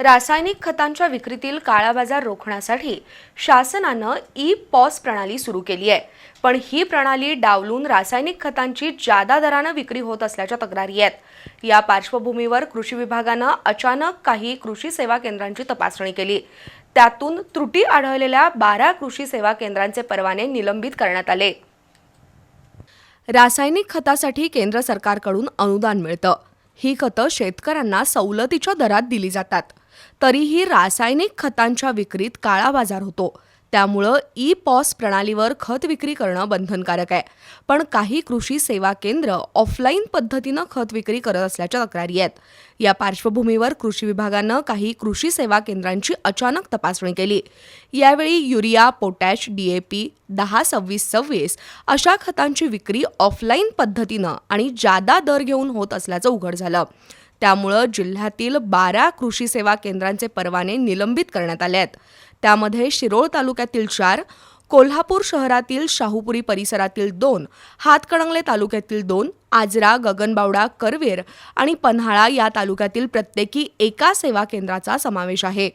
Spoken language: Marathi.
रासायनिक खतांच्या विक्रीतील काळाबाजार रोखण्यासाठी शासनानं ई पॉस प्रणाली सुरू केली आहे. पण ही प्रणाली डावलून रासायनिक खतांची जादा दरानं विक्री होत असल्याच्या तक्रारी आहेत. या पार्श्वभूमीवर कृषी विभागानं अचानक काही कृषी सेवा केंद्रांची तपासणी केली. त्यातून त्रुटी आढळलेल्या बारा कृषी सेवा केंद्रांचे परवाने निलंबित करण्यात आले. रासायनिक खतासाठी केंद्र सरकारकडून अनुदान मिळतं. ही खतं शेतकऱ्यांना सवलतीच्या दरात दिली जातात. तरीही रासायनिक खतांच्या विक्रीत काळा बाजार होतो. त्यामुळं ई पॉस प्रणालीवर खत विक्री करणं बंधनकारक आहे. पण काही कृषी सेवा केंद्र ऑफलाईन पद्धतीनं खत विक्री करत असल्याच्या तक्रारी आहेत. या पार्श्वभूमीवर कृषी विभागानं काही कृषी सेवा केंद्रांची अचानक तपासणी केली. यावेळी युरिया पोटॅश डीएपी दहा सव्वीस सव्वीस अशा खतांची विक्री ऑफलाईन पद्धतीनं आणि जादा दर घेऊन होत असल्याचं उघड झालं. त्यामुळं जिल्ह्यातील बारा कृषी सेवा केंद्रांचे परवाने निलंबित करण्यात आले आहेत. त्यामध्ये शिरोळ तालुक्यातील चार कोल्हापूर शहरातील शाहूपुरी परिसरातील दोन हातकणंगले तालुक्यातील दोन आजरा गगनबावडा करवीर आणि पन्हाळा या तालुक्यातील प्रत्येकी एका सेवा केंद्राचा समावेश आहे.